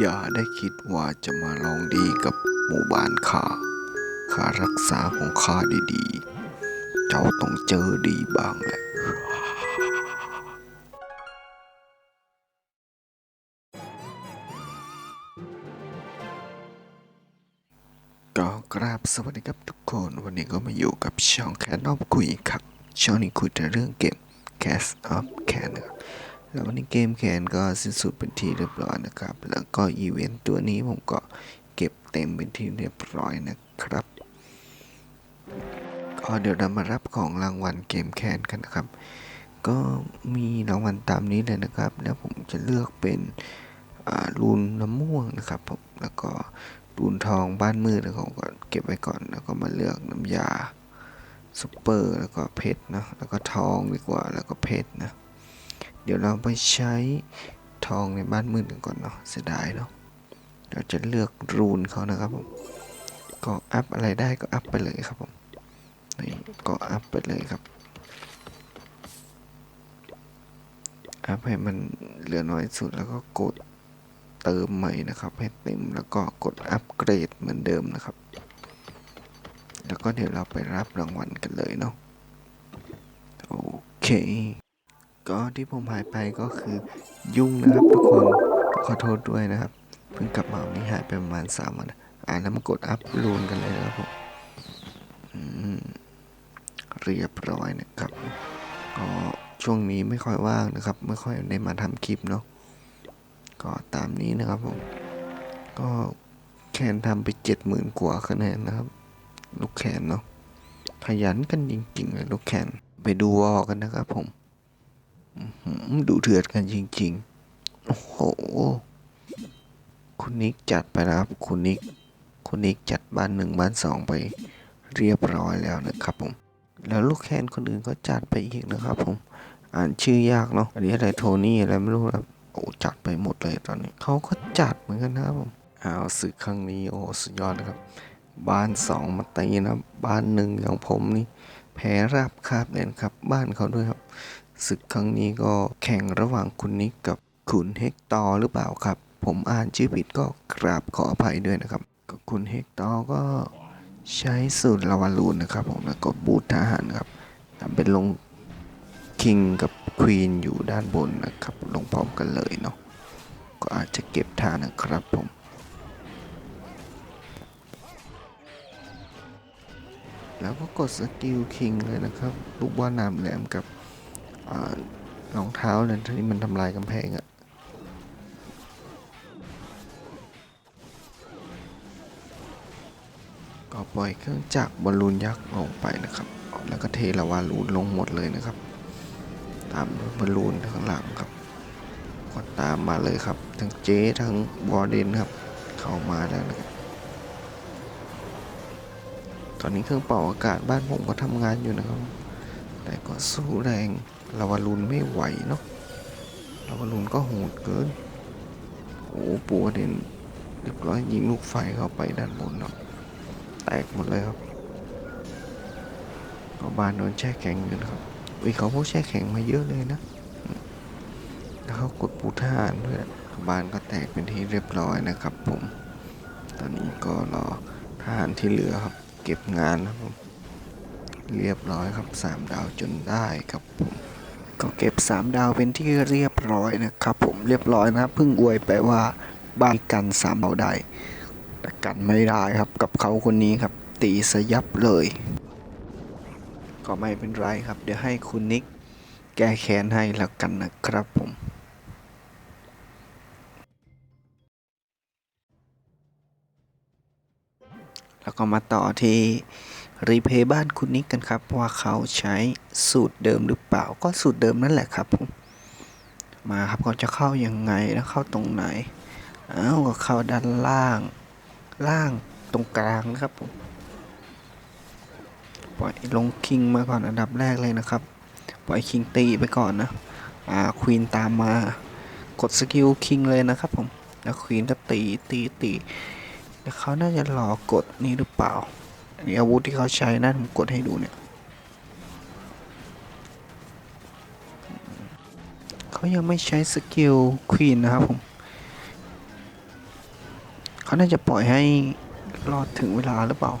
อย่าได้คิดว่าจะมาลองดีกับหมู่บ้านข้าข้ารักษาของข้าดีๆ เจ้าต้องเจอดีบ้างแหละก็กราบสวัสดีครับทุกคนวันนี้ก็มาอยู่กับช่องแคนนอมคุยครับช่องนี้คุยแต่เรื่องเกม Cast of Can นะครับ แล้ววันนี้เกมแคนก็สิ้นสุดเป็นที่เรียบร้อยนะครับ แล้วก็อีเวนต์ตัวนี้ผมก็เก็บเต็มเป็นที่เรียบร้อยนะครับ ก็เดี๋ยวเรามารับของรางวัลเกมแคนกันนะครับ ก็มีรางวัลตามนี้เลยนะครับ แล้วผมจะเลือกเป็นอ่ารูนน้ำม่วงนะครับผมแล้วก็รูนทองบ้านมืดแล้วผมก็เก็บไว้ก่อนแล้วก็มาเลือกน้ำยาซุปเปอร์แล้วก็เพชรนะแล้วก็ทองดีกว่าแล้วก็เพชรนะ เดี๋ยวเราไปใช้ทองในบ้านมืดกันก่อนเนาะเสียดายเนาะเราจะเลือกรูนเขานะครับผมก็อัพอะไรได้ก็อัพไปเลยครับผมนี่ก็อัพไปเลยครับอัพให้มันเหลือน้อยสุดแล้วก็กดเติมใหม่นะครับ ให้เต็มแล้วก็กดอัปเกรดเหมือนเดิมนะครับ แล้วก็เดี๋ยวเราไปรับรางวัลกันเลยเนาะโอเค ก็ที่ผมหายไปก็คือยุ่งนะครับทุกคนขอโทษด้วยนะครับ เพิ่งกลับมาวันนี้หายไปประมาณสามวันอ่านแล้วมากดอัพรูนกันเลยนะครับผมเรียบร้อยนะครับก็ช่วงนี้ไม่ค่อยว่างนะครับ ไม่ค่อยได้มาทำคลิปเนาะก็ตามนี้นะครับผม ก็แคนทำไปเจ็ดหมื่นกว่าคะแนนนะครับ ลูกแคนเนาะขยันกันจริงๆเลยลูกแคนไปดูวอกันนะครับผม ดูเถื่อดกันจริง ๆ โอ้โห คุณนิกจัดไปแล้วครับ คุณนิก คุณนิกจัดบ้านหนึ่งบ้านสองไปเรียบร้อยแล้วนะครับผม แล้วลูกแคนคนอื่นก็จัดไปอีกนะครับผม อ่านชื่อยากเนาะ อันนี้อะไรโทนี่อะไรไม่รู้ครับ โอ้จัดไปหมดเลยตอนนี้ เขาก็จัดเหมือนกันนะครับผมอ้าวศึกครั้งนี้โอ้สุดยอดนะครับ บ้านสองมาตีนะ บ้านหนึ่งของผมนี่แพ้ราบคาบเลยนะครับ บ้านเขาด้วยครับ ศึกครั้งนี้ก็แข่งระหว่างคุณนิกกับคุณเฮกตอร์หรือเปล่าครับ ผมอ่านชื่อผิดก็กราบขออภัยด้วยนะครับก็คุณเฮกตอร์ก็ใช้สูตรลาวาลูนนะครับ ผมแล้วก็บูททหารครับทำเป็นลงคิงกับควีนอยู่ด้านบนนะครับ ลงพร้อมกันเลยเนาะก็อาจจะเก็บทานนะครับผมแล้วก็กดสกิลคิงเลยนะครับ ลูกบอลนามแหลมกับ รองเท้าเนี่ยที่มันทำลายกำแพงอะก็ปล่อยเครื่องจักรบอลลูนยักษ์ลงไปนะครับ แล้วก็เทลาวาลูนลงหมดเลยนะครับ ตามบอลลูนข้างหลังครับก็ตามมาเลยครับ ทั้งเจ๊ทั้งบอร์เดนครับ เข้ามาแล้วนะครับตอนนี้เครื่องเป่าอากาศบ้านผมก็ทำงานอยู่นะครับ แต่ก็สู้แรง ลาวาลูนไม่ไหวเนาะลาวาลูนก็โหดเกิน โอ้ปูเด็นเรียบร้อยยิงลูกไฟเข้าไปด้านบนเนาะแตกหมดเลยครับก็บานโดนแช่แข็งอยู่นะครับอุ้ยเขาพวกแช่แข็งมาเยอะเลยนะแล้วเขากดปูทารด้วยบานก็แตกเป็นที่เรียบร้อยนะครับ ผม ตอนนี้ก็รอทหารที่เหลือครับ เก็บงานนะครับเรียบร้อยครับสามดาวจนได้ครับผม ก็เก็บสามดาวเป็นที่เรียบร้อยนะครับ ผมเรียบร้อยนะเพิ่งอวยไปว่าบ้านกันสามดาได้แต่กันไม่ได้ครับกับเขาคนนี้ครับ ตีสยับเลย ก็ไม่เป็นไรครับ เดี๋ยวให้คุณนิกแก้แค้นให้แล้วกันนะครับผมแล้วก็มาต่อที่ รีเพย์บ้านคุณนิกกันครับ ว่าเขาใช้สูตรเดิมหรือเปล่าก็สูตรเดิมนั่นแหละครับผมมาครับเขาจะเข้ายังไงแล้วเข้าตรงไหนอ้าวก็เข้าด้านล่าง ล่างตรงกลางนะครับผมปล่อยลงคิงมาก่อนอันดับแรกเลยนะครับ ปล่อยคิงตีไปก่อนนะอ่าควีนตามมากดสกิลคิงเลยนะครับผมแล้วควีนก็ตีตีตีแล้วเขาน่าจะรอกดนี่หรือเปล่า อันนี้อาวุธที่เขาใช้นะผมกดให้ดูเนี่ยเขายังไม่ใช้สกิลควีนนะครับผมเขาน่าจะปล่อยให้รอดถึงเวลาหรือเปล่า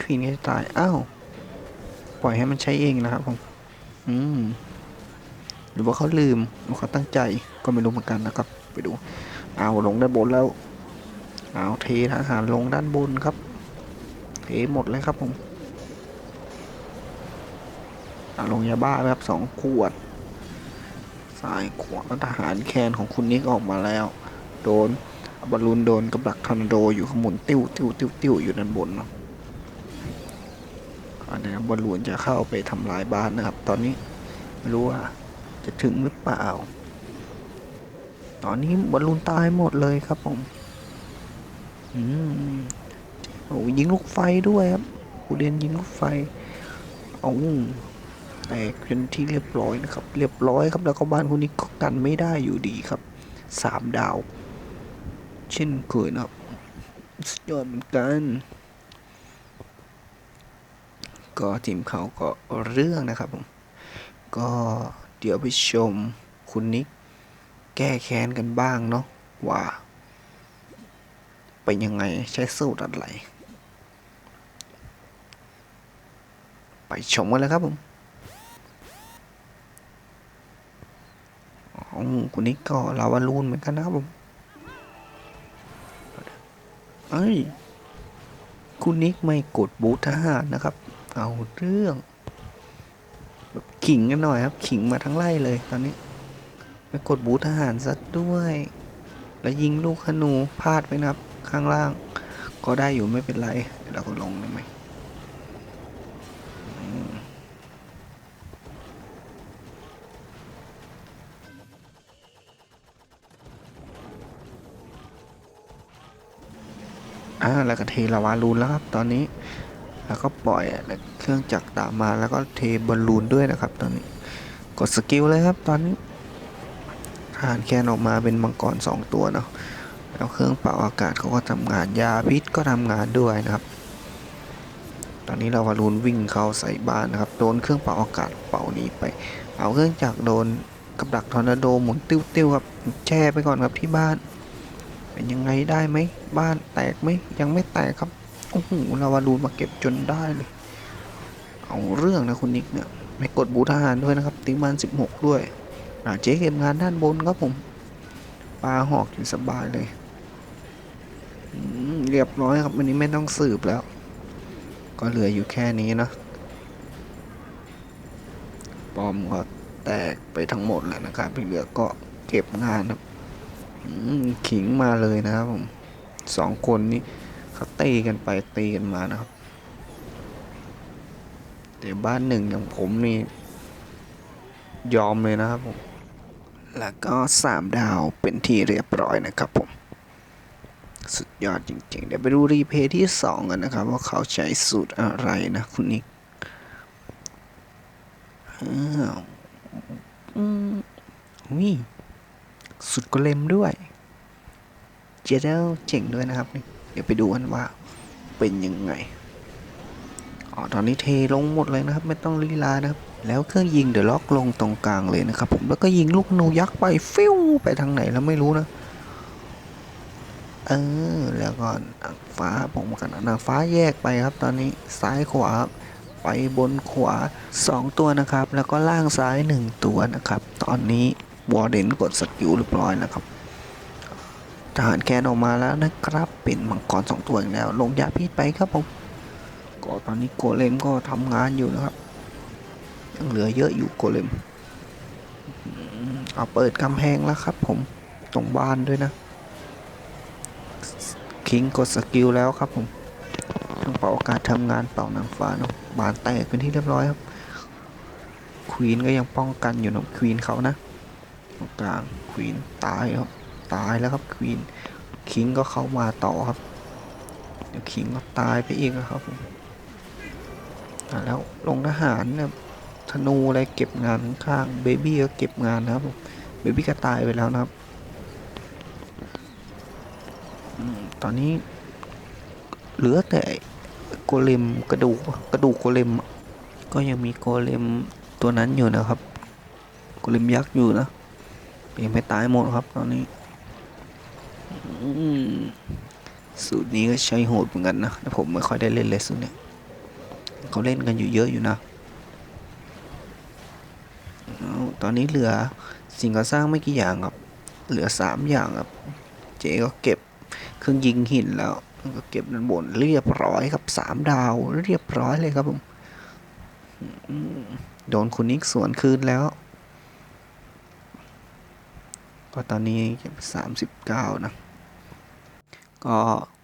ควีนก็จะตายอ้าวปล่อยให้มันใช้เองนะครับผมอืมหรือว่าเขาลืมหรือเขาตั้งใจก็ไม่รู้เหมือนกันนะครับ ไปดู เอาลงด้านบนแล้ว เอาเททหารลงด้านบนครับ หมดเลยครับผมลงยาบ้าไปครับสองขวดซ้ายขวาทหารแคนของคุณนิกออกมาแล้ว โดนบอลลูนโดนกับดักทอร์นาโดอยู่ข้างบนติ้วติ้วติ้วติ้วอยู่ด้านบนเนาะอันนี้บอลลูนจะเข้าไปทำลายบ้านนะครับ ตอนนี้ไม่รู้ว่าจะถึงหรือเปล่า ตอนนี้บอลลูนตายหมดเลยครับผม อืม โอ้ยิงลูกไฟด้วยครับกูเรียนยิงลูกไฟเอาแตกเป็นที่เรียบร้อยนะครับ เรียบร้อยครับแล้วก็บ้านคนนี้ก็กันไม่ได้อยู่ดีครับสามดาว เช่นเคยนะครับสุดยอดเหมือนกัน ก็ทีมเขาก็เรื่องนะครับผมก็เดี๋ยวไปชมคุณนิกแก้แค้นกันบ้างเนาะว่า เป็นยังไงใช้สูตรอะไร ไปชมกันเลยครับผมอ๋อคุณนิกก็ลาวาลูนเหมือนกันนะครับผมเอ้ยคุณนิกไม่กดบูททหารนะครับ เอาเรื่องแบบขิงกันหน่อยครับ ขิงมาทั้งไล่เลยตอนนี้ไปกดบูททหารซะด้วย แล้วยิงลูกขนูพลาดไปนะครับ ข้างล่าง ก็ได้อยู่ไม่เป็นไร เดี๋ยวเราก็ลงได้ไหม อ่าแล้วก็เทลาวาลูนแล้วครับ ตอนนี้ แล้วก็ปล่อยเครื่องจักรตามมาแล้วก็เทบอลลูนด้วยนะครับ ตอนนี้ กดสกิลเลยครับ ตอนนี้ทารแคนออกมาเป็นมังกรสองตัวเนาะแล้วเครื่องเป่าอากาศเขาก็ทำงานยาพิษก็ทำงานด้วยนะครับ ตอนนี้เราวารูนวิ่งเข้าใส่บ้านนะครับโดนเครื่องเป่าอากาศเป่าหนีไป เอาเครื่องจักรโดนกับดักทอร์นาโดหมุนติ้วๆครับแช่ไปก่อนครับที่บ้าน เป็นยังไงได้ไหมบ้านแตกไหมยังไม่แตกครับโอ้โหเราวารูนมาเก็บจนได้เลย เอาเรื่องนะคุณนิกเนี่ยไม่กดบูทหารด้วยนะครับติงมัน16 ด้วยอ่าเจ๊เก็บงานด้านบนครับผมปลาหอกอยู่สบายเลยเรียบร้อยครับวันนี้ไม่ต้องสืบแล้ว ก็เหลืออยู่แค่นี้นะปอมก็แตกไปทั้งหมดแล้วนะครับที่เหลือก็เก็บงานครับ ขิงมาเลยนะครับผมสองคนนี้เขาตีกันไปตีกันมานะครับ แต่บ้านหนึ่งอย่างผมนี่ ยอมเลยนะครับผม แล้วก็สามดาวเป็นที่เรียบร้อยนะครับผม สุดยอดจริงๆ เดี๋ยวไปดูรีเพย์ที่สองกันนะครับ ว่าเขาใช้สูตรอะไรนะคุณนิกอ้าวอืมวิ สุดก็เล็มด้วย เจเดลเจ๋งด้วยนะครับนี่เดี๋ยวไปดูกันว่าเป็นยังไงอ๋อตอนนี้เทลงหมดเลยนะครับ ไม่ต้องลีลานะครับ แล้วเครื่องยิงเดี๋ยวล็อกลงตรงกลางเลยนะครับผมแล้วก็ยิงลูกนูยักษ์ไปฟิวไปทางไหนแล้วไม่รู้นะเออแล้วก็นางฟ้าผมกันนางฟ้าแยกไปครับ ตอนนี้ซ้ายขวาไปบนขวาสองตัวนะครับ แล้วก็ล่างซ้ายหนึ่งตัวนะครับ ตอนนี้ วอร์เดนกดสกิลเรียบร้อยแล้วครับทหารแคนออกมาแล้วนะครับ เป็นมังกรสองตัวอีกแล้ว ลงยาพิษไปครับผมก็ตอนนี้โกเลมก็ทำงานอยู่นะครับ ยังเหลือเยอะอยู่โกเลมเอาเปิดกำแพงแล้วครับ ผมตรงบ้านด้วยนะ คิงกดสกิลแล้วครับผมเครื่องเป่าอากาศทำงานเป่านางฟ้าเนาะบานแตกเป็นที่เรียบร้อยครับควีนก็ยังป้องกันอยู่นะควีนเขานะ กลางควีนตายครับตายแล้วครับควีนคิงก็เข้ามาต่อครับ เดี๋ยวคิงก็ตายไปอีกครับผมอะแล้วลงทหารเนี่ยธนูอะไรเก็บงานข้างเบบี้ก็เก็บงานนะครับผมเบบี้ก็ตายไปแล้วนะครับตอนนี้เหลือแต่โกเลมกระดูกกระดูกโกเลมก็ยังมีโกเลมตัวนั้นอยู่นะครับโกเลมยักษ์อยู่นะ ยังไม่ตายหมดครับตอนนี้สูตรนี้ก็ใช้โหดเหมือนกันนะแต่ผมไม่ค่อยได้เล่นเลยสูตรเนี้ยเขาเล่นกันอยู่เยอะอยู่นะตอนนี้เหลือสิ่งก่อสร้างไม่กี่อย่างครับ เหลือสามอย่างครับ เจ๊ก็เก็บเครื่องยิงหินแล้วก็เก็บด้านบนเรียบร้อยครับสามดาวเรียบร้อยเลยครับผมอืมโดนคุณนิกสวนคืนแล้ว ก็ตอนนี้สามสิบเก้านะ ก็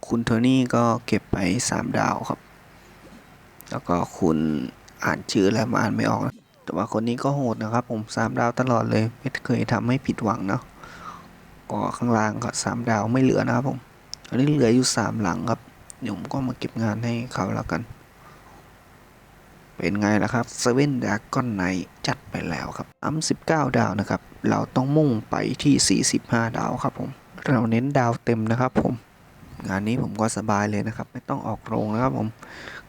คุณโทนี่ก็เก็บไปสามดาวครับ แล้วก็คุณอ่านชื่อแล้วมาอ่านไม่ออกนะแต่ว่าคนนี้ก็โหดนะครับ ผมสามดาวตลอดเลย ไม่เคยทำให้ผิดหวังเนาะก็ข้างล่างก็สามดาวไม่เหลือนะครับผมตอนนี้เหลืออยู่สามหลังครับเดี๋ยวผมก็มาเก็บงานให้เขาแล้วกัน เป็นไงล่ะครับเซเว่นดากอนไนจัดไปแล้วครับอ้ำสิบเก้าดาวนะครับ เราต้องมุ่งไปที่ 45 ดาวครับผมเราเน้นดาวเต็มนะครับผม งานนี้ผมก็สบายเลยนะครับ ไม่ต้องออกโรงนะครับผม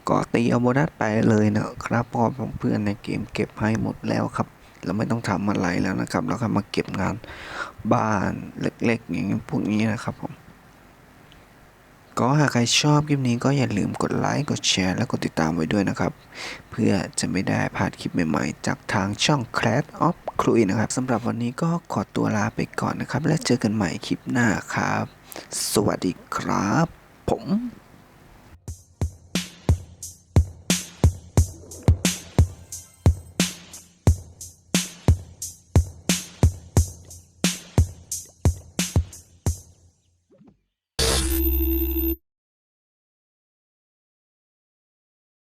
ก็ตีเอาโบนัสไปเลยนะครับเพราะว่าผมเพื่อนในเกมเก็บให้หมดแล้วครับเราไม่ต้องทำอะไรแล้วนะครับ เราก็มาเก็บงานบ้านเล็กๆ อย่างพวกนี้นะครับผม ก็หากใครชอบคลิปนี้ก็อย่าลืมกดไลค์ กดแชร์ และกดติดตามไว้ด้วยนะครับ เพื่อจะไม่ได้พลาดคลิปใหม่ๆ จากทางช่อง Clash of ครุยนะครับสำหรับวันนี้ก็ขอตัวลาไปก่อนนะครับ และเจอกันใหม่คลิปหน้าครับ สวัสดีครับ ผม